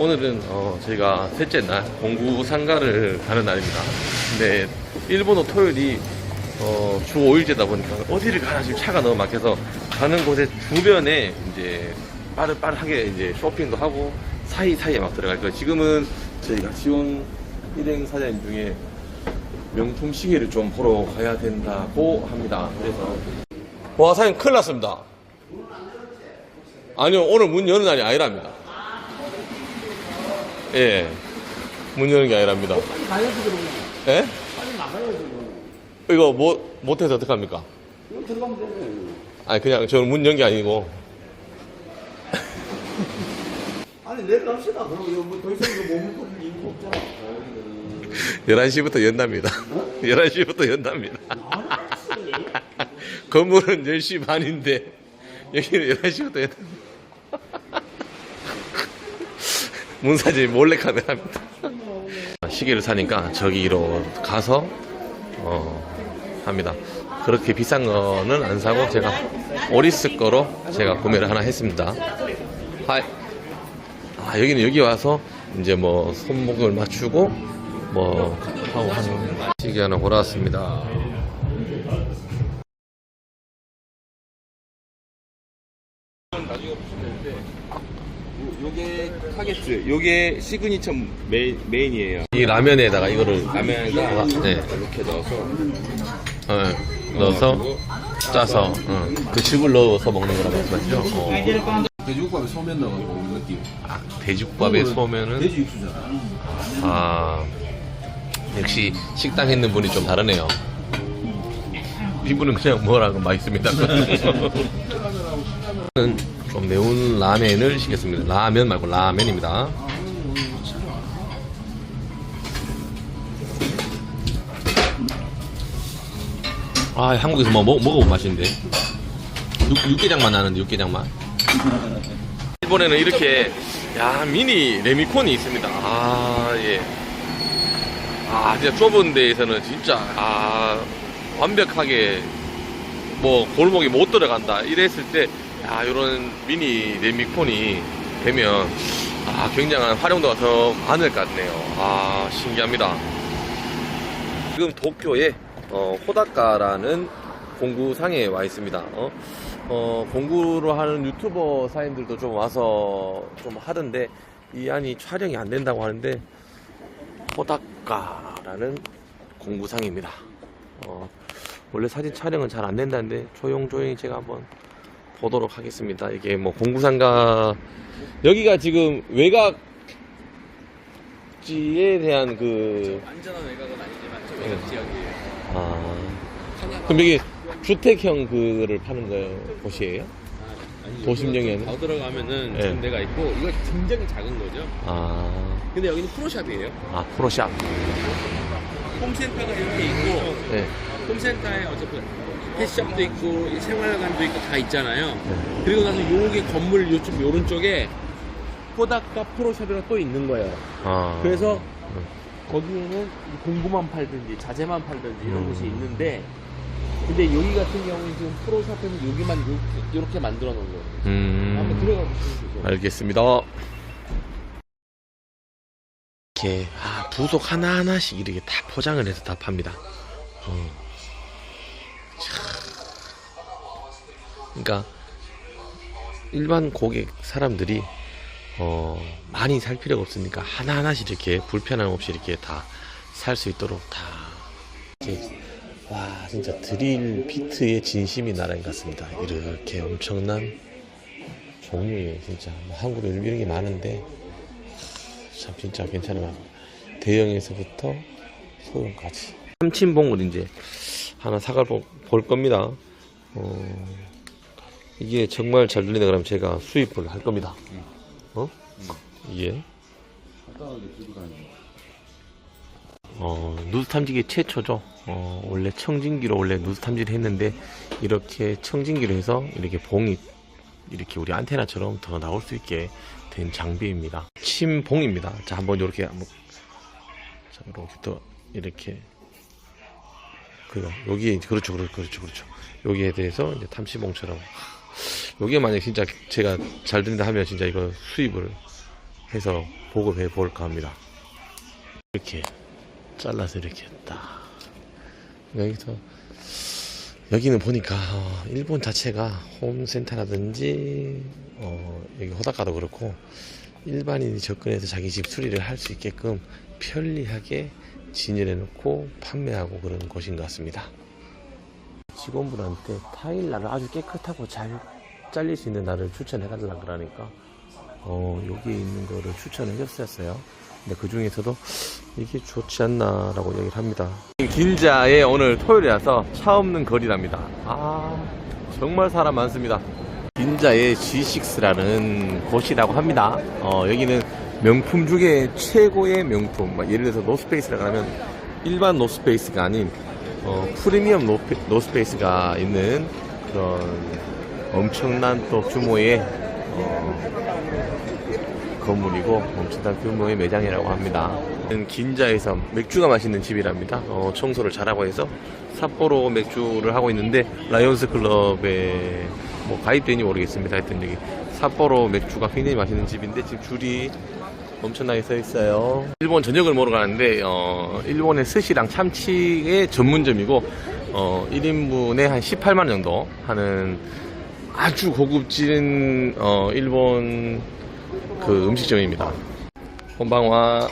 오늘은 어, 저희가 셋째 날 공구 상가를 가는 날입니다. 근데 일본어 토요일이 어, 주 5일째다 보니까 어디를 가나 지금 차가 너무 막혀서 가는 곳에 주변에 이제 빠르빠르하게 이제 쇼핑도 하고 사이사이에 막 들어갈 거예요. 지금은 저희가 지원 일행 사장님 중에 명품 시계를 좀 보러 가야 된다고 합니다. 그래서 와 사장님 큰일 났습니다. 아니요 오늘 문 여는 날이 아니랍니다. 예, 문 여는 게 아니랍니다. 가야지 그러면 예? 빨리 나가야지 그러면 이거 뭐 못해서 어떡합니까? 이거 들어가면 되네 아니 그냥 저는 문 연 게 아니고 아니 내일 갑시다 그럼 이거 뭐더 이상 이거 몸을 끓일 이유가 없잖아 11시부터 연답니다. 11시부터 연답니다. 건물은 10시 반인데 여기는 11시부터 연답니다. 문사지 몰래카메라입니다. 시계를 사니까 저기로 가서 어, 합니다. 그렇게 비싼 거는 안 사고 제가 오리스 거로 제가 구매를 하나 했습니다. 하이. 아, 여기는 여기 와서 이제 뭐 손목을 맞추고 뭐 하고 하는 시계 하나 골아왔습니다. 요게 타겟트, 요게 시그니처 메인, 메인이에요. 이 라면에다가 이거를 라면에다 네. 이렇게 넣어서 어, 넣어서 짜서 어, 그 즙을 넣어서 먹는 거라고 말씀하시죠? 어. 돼지국밥에 소면 넣어서 먹는 느낌. 아, 돼지국밥에 소면은 돼지 육수잖아. 아 역시 식당 했는 분이 좀 다르네요. 이분은 그냥 뭐라고 맛있습니다. 저는 좀 매운 라멘을 시켰습니다. 라면 말고 라멘입니다. 아 한국에서 뭐 먹, 먹어본 맛인데 육, 육개장만 나는데 육개장만 일본에는 이렇게 야 미니 레미콘이 있습니다. 아 예. 아 진짜 좁은 데에서는 진짜 아 완벽하게 뭐 골목이 못 들어간다 이랬을 때 야 이런 미니 레미콘이 되면 아 굉장한 활용도가 더 많을 것 같네요. 아 신기합니다. 지금 도쿄에 어, 호다카라는 공구상에 와 있습니다. 어? 어, 공구를 하는 유튜버 사인들도 좀 와서 좀 하던데 이 안이 촬영이 안 된다고 하는데 호다카라는 공구상입니다. 어, 원래 사진 촬영은 잘 안 된다는데 조용조용히 제가 한번 보도록 하겠습니다. 이게 뭐 공구상가 여기가 지금 외곽지에 대한 그 완전한 외곽은 아니지만 좀 외곽 지역이에요. 아. 그럼 여기 주택형 그를 파는 거예요? 곳이에요? 도심형이 아니라? 더 들어가면은 네. 좋은 데가 있고 이거 굉장히 작은 거죠. 아, 근데 여기는 프로샵이에요. 아, 프로샵. 홈센터가 이렇게 있고 네. 홈센터에 어차피 펫샵도 있고 이 생활관도 있고 다 있잖아요. 네. 그리고 나서 요게 건물 요쪽 요런 쪽에 호닥과 프로샵이랑 또 있는 거예요. 아. 그래서 음. 거기에는 공구만 팔든지 자재만 팔든지 이런 음. 곳이 있는데 근데 여기 같은 경우는 지금 프로샵에는 여기만 이렇게, 이렇게 만들어 놓은 거예요. 한번 음. 들어가 보시면 되죠. 알겠습니다. 이렇게, 아, 부속 하나하나씩 이렇게 다 포장을 해서 다 팝니다. 어. 참. 그러니까, 일반 고객 사람들이, 어, 많이 살 필요가 없으니까 하나하나씩 이렇게 불편함 없이 이렇게 다 살 수 있도록 다. 와, 진짜 드릴 비트의 진심이 나라인 것 같습니다. 이렇게 엄청난 종류의 진짜 뭐 한국에 이런 게 많은데 참 진짜 괜찮은. 대형에서부터 소형까지. 삼친봉을 이제 하나 사갈 보- 볼 겁니다. 어, 이게 정말 잘 들린다 그러면 제가 수입을 할 겁니다. 어? 이게 어, 누드 탐지기 최초죠. 어, 원래 청진기로 원래 누드 탐지를 했는데 이렇게 청진기로 해서 이렇게 봉이 이렇게 우리 안테나처럼 더 나올 수 있게 된 장비입니다. 침봉입니다. 자, 한번 이렇게 한번 자, 이렇게 또 이렇게 그 여기에 그렇죠, 그렇죠, 그렇죠, 그렇죠. 여기에 대해서 이제 탐시봉처럼 여기에 만약 진짜 제가 잘 된다 하면 진짜 이거 수입을 해서 보급해 볼까 합니다. 이렇게 잘라서 이렇게 딱 여기서 여기는 보니까 어, 일본 자체가 홈센터라든지 어, 여기 호다카도 그렇고 일반인이 접근해서 자기 집 수리를 할 수 있게끔 편리하게 진열해 놓고 판매하고 그런 곳인 것 같습니다. 직원분한테 타일 날을 아주 깨끗하고 잘 잘릴 수 있는 날을 추천해 달라 그러니까 어, 여기에 있는 거를 추천을 했었어요. 근데 그 중에서도 이게 좋지 않나라고 얘기를 합니다. 긴자에 오늘 토요일이라서 차 없는 거리랍니다. 아, 정말 사람 많습니다. 긴자의 G6라는 곳이라고 합니다. 어, 여기는 명품 중에 최고의 명품. 막 예를 들어서 노스페이스라고 하면 일반 노스페이스가 아닌 어, 프리미엄 노페, 노스페이스가 있는 그런 엄청난 또 규모의 어, 건물이고 엄청난 규모의 매장이라고 합니다. 긴자에서 맥주가 맛있는 집이랍니다. 어, 청소를 잘하고 해서 삿포로 맥주를 하고 있는데 라이온스 클럽에 뭐 가입된지 모르겠습니다. 하여튼 여기 삿포로 맥주가 굉장히 맛있는 집인데 지금 줄이 엄청나게 서 있어요. 일본 저녁을 먹으러 가는데 어, 일본의 스시랑 참치의 전문점이고 어, 1인분에 한 18만 원 정도 하는 아주 고급진 어, 일본 그 음식점입니다. 건방와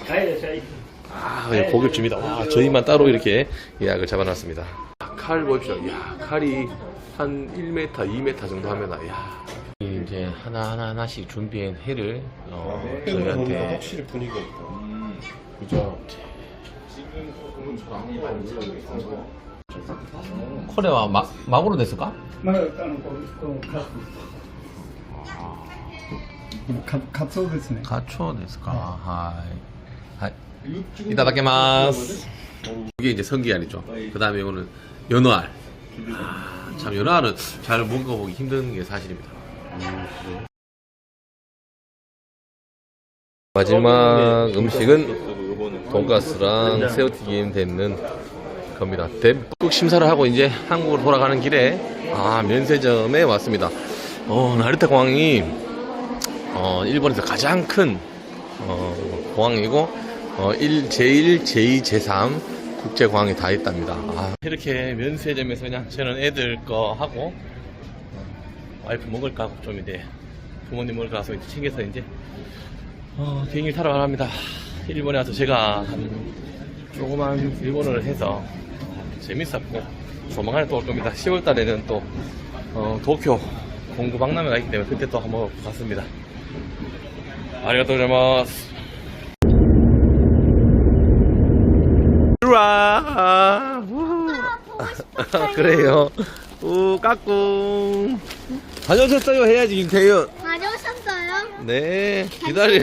아, 예, 고급집니다. 와, 저희만 따로 이렇게 예약을 잡아놨습니다. 아, 칼 보십시오. 야, 칼이 한 1m, 2m 정도 하면, 야. 이제 하나하나 하나씩 준비한 회를, 어, 저희한테. 확실히 분위기가 있다. 그죠. 코레와 마, 마구로 됐을까? まだあのこのこのカかかつおですね 가초 됐을까? 하이. 하이. 이따다키마스. 이게 이제 성게알이죠. 그 다음에 이거는 연어알. 아, 참 연어알은 잘 먹어보기 힘든 게 사실입니다. 마지막 음식은 돈가스랑 새우튀김 됐는 겁니다. 대북 심사를 하고 이제 한국으로 돌아가는 길에 아 면세점에 왔습니다. 어 나리타 공항이 어, 일본에서 가장 큰 어, 공항이고 어, 1, 제1, 제2, 제3 국제공항이 다 있답니다. 아, 이렇게 면세점에서 그냥 저는 애들 거 하고 어, 와이프 먹을 거 하고 좀 이제 부모님 먹을 거 가서 이제 챙겨서 이제 어, 비행기 타러 가랍니다. 일본에 와서 제가 한 조그만 일본어를 해서 재밌었고 조만간에 또 올 겁니다. 10월 달에는 또 어, 도쿄 공구 박람회가 있기 때문에 그때 또 한번 갔습니다. 아리가또 고자이마스. 우와. 우후. 그래요. 우 까꿍. 다녀오셨어요 해야지 김태윤. 다녀오셨어요? 네 기다려.